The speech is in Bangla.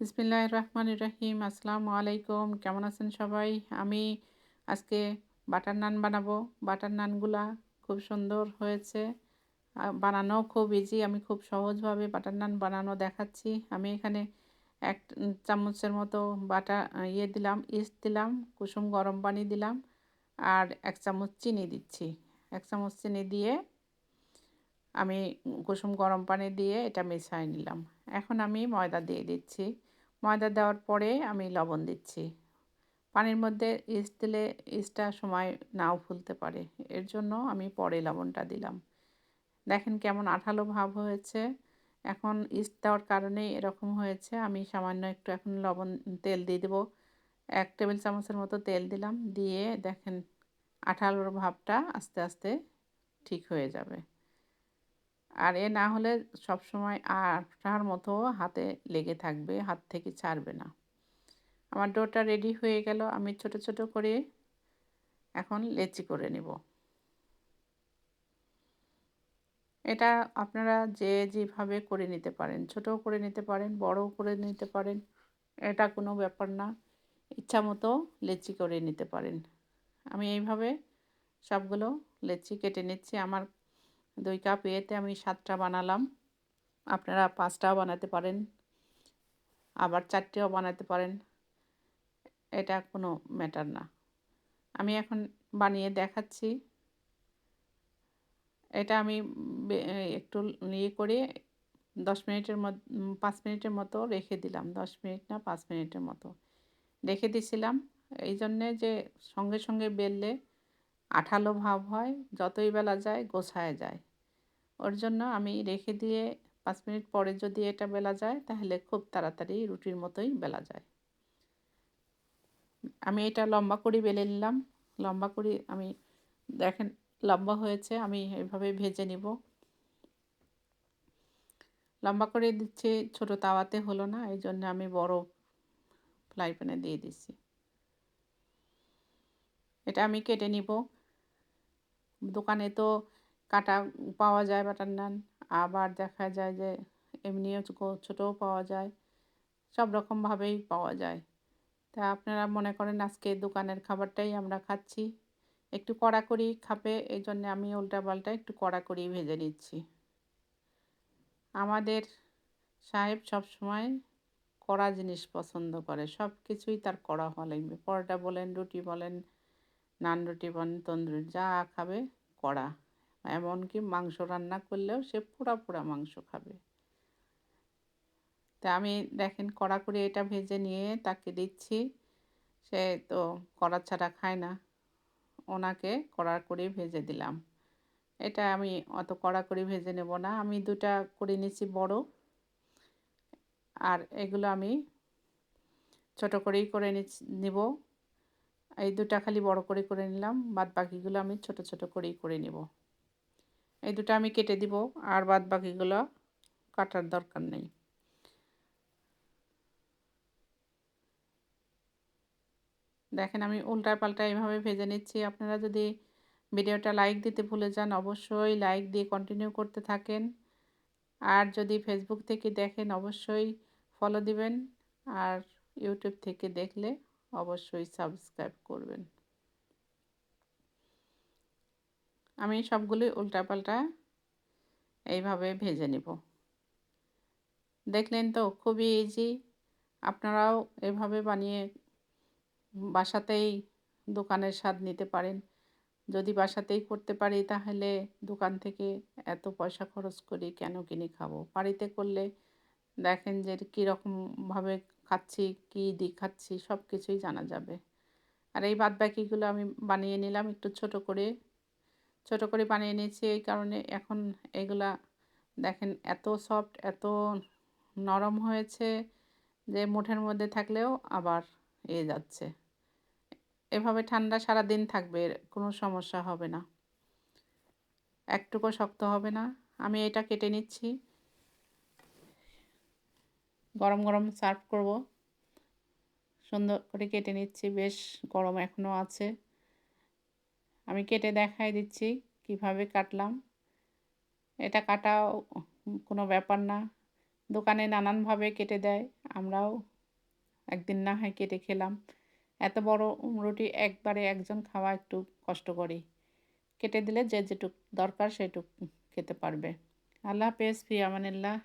বিসমিল্লাহ রহমান রহিম। আসসালামু আলাইকুম। কেমন আছেন সবাই? আমি আজকে বাটার নান বানাবো। বাটার নানগুলা খুব সুন্দর হয়েছে। বানানো খুব ইজি আমি খুব সহজভাবে বাটার নান বানানো দেখাচ্ছি। আমি এখানে এক চামচের মতো বাটা ইয়ে দিলাম, ইস্ট দিলাম, কুসুম গরম পানি দিলাম, আর এক চামচ চিনি দিচ্ছি। এক চামচ চিনি দিয়ে আমি কুসুম গরম পানি দিয়ে এটা মেশাই নিলাম। এখন আমি ময়দা দিয়ে দিচ্ছি। ময়দা দেওয়ার পরে আমি লবণ দিচ্ছি। পানির মধ্যে ইস্ট দিলে ইস্টটা সময় নাও ফুলতে পারে। এর জন্য আমি পরে লবণটা দিলাম। দেখেন কেমন আঠালো ভাব হয়েছে। এখন ইস্ট দেওয়ার কারণে এরকম হয়েছে। আমি সামান্য একটু এখন লবণ, তেল দিয়ে দেবো। এক টেবিল চামচের মতো তেল দিলাম। দিয়ে দেখেন আঠালোর ভাবটা আস্তে আস্তে ঠিক হয়ে যাবে। আর এ না হলে সব সময় আঠার মতো হাতে লেগে থাকবে, হাত থেকে ছাড়বে না। আমার ডোটা রেডি হয়ে গেল, আমি ছোট ছোট করে এখন লেচি করে নেব। এটা আপনারা যে যেভাবে করে নিতে পারেন, ছোটও করে নিতে পারেন, বড়ও করে নিতে পারেন, এটা কোনো ব্যাপার না। ইচ্ছা মতো লেচি করে নিতে পারেন। আমি এইভাবে সবগুলো লেচি কেটে নিচ্ছি, আমার দুই কাপ এতে আমি সাতটা বানালাম। আপনারা পাঁচটাও বানাতে পারেন, আবার চারটেও বানাতে পারেন। এটা কোনো ম্যাটার না। আমি এখন বানিয়ে দেখাচ্ছি। এটা আমি একটু ইয়ে করে দশ মিনিটের মতো, পাঁচ মিনিটের মতো রেখে দিলাম। দশ মিনিট না, পাঁচ মিনিটের মতো। রেখে দিছিলাম। এই জন্যে যে সঙ্গে সঙ্গে বেললে আঠালো ভাব হয়, যতই বেলা যায় গোছায় যায়। ওর জন্য আমি রেখে দিয়ে পাঁচ মিনিট পরে যদি এটা বেলা যায়, তাহলে খুব তাড়াতাড়ি রুটির মতোই বেলা যায়। আমি এটা লম্বা করে বেলে নিলাম। লম্বা করে আমি দেখেন লম্বা হয়েছে, আমি এভাবে ভেজে নিব। লম্বা করে দিচ্ছি, ছোট তাওয়াতে হলো না, এই জন্য আমি বড় ফ্রাই প্যানে দিয়ে দিচ্ছি। এটা আমি কেটে নিব। দোকানে তো কাটা পাওয়া যায় বাটার নান, আবার দেখা যায় যে এমনিও ছোটোও পাওয়া যায়, সব রকমভাবেই পাওয়া যায়। তা আপনারা মনে করেন আজকে দোকানের খাবারটাই আমরা খাচ্ছি, একটু কড়া করি খাবে, এই জন্যে আমি উল্টা পাল্টা একটু কড়া করি ভেজে নিচ্ছি। আমাদের সাহেব সব সময় কড়া জিনিস পছন্দ করে সব কিছুই তার কড়া হওয়া লাগবে পরোটা বলেন, রুটি বলেন, নান রুটি বলেন, তন্দুরি যা খাবে কড়া। এমনকি মাংস রান্না করলেও সে পোড়া পোড়া মাংস খাবে। তা আমি দেখেন কড়া করে এটা ভেজে নিয়ে তাকে দিচ্ছি। সে তো কড়া ছাড়া খায় না। ওনাকে কড়া করে ভেজে দিলাম। এটা আমি অত কড়া করে ভেজে নেব না। আমি দুটা করে নিয়েছি বড়। আর এগুলো আমি ছোট করেই করে নিব। এই দুটা খালি বড় করে করে নিলাম, বাদ বাকিগুলো আমি ছোট ছোট করেই করে নিব। এই দুটো আমি কেটে দিব, আর বাদ বাকিগুলো কাটার দরকার নেই। দেখেন আমি উল্টায় পাল্টা এইভাবে ভেজে নিচ্ছি। আপনারা যদি ভিডিওটা লাইক দিতে ভুলে যান, অবশ্যই লাইক দিয়ে কন্টিনিউ করতে থাকেন। আর যদি ফেসবুক থেকে দেখেন, অবশ্যই ফলো দিবেন। আর ইউটিউব থেকে দেখলে অবশ্যই সাবস্ক্রাইব করবেন। আমি সবগুলোই উল্টাপাল্টা এইভাবে ভেজে নেব। দেখলেন তো, খুবই ইজি আপনারাও এভাবে বানিয়ে বাসাতেই দোকানের স্বাদ নিতে পারেন। যদি বাসাতেই করতে পারি, তাহলে দোকান থেকে এত পয়সা খরচ করি কেন কিনে খাব? বাড়িতে করলে দেখেন যে কীরকমভাবে খাচ্ছি, কী দিই খাচ্ছি সব কিছুই জানা যাবে। আর এই বাদ বাকিগুলো আমি বানিয়ে নিলাম একটু ছোট করে। ছোট করে বানিয়ে নিয়েছি এই কারণে এখন এগুলা দেখেন এত সফট, এত নরম হয়েছে যে মুঠের মধ্যে থাকলেও আবার এ যাচ্ছে। এভাবে ঠান্ডা সারা দিন থাকবে, কোনো সমস্যা হবে না। একটুকু শক্ত হবে না। আমি এটা কেটে নিচ্ছি। গরম গরম সার্ভ করব। সুন্দর করে কেটে নিচ্ছি, বেশ গরম এখনও আছে। আমি কেটে দেখাই দিচ্ছি কীভাবে কাটলাম। এটা কাটাও কোনো ব্যাপার না। দোকানে নানানভাবে কেটে দেয়, আমরাও একদিন না হয় কেটে খেলাম। এত বড় রুটি একবারে একজন খাওয়া একটু কষ্ট করি কেটে দিলে যে যেটুক দরকার সেটুক খেতে পারবে। আল্লাহ হাফেজ ফি আমানিল্লাহ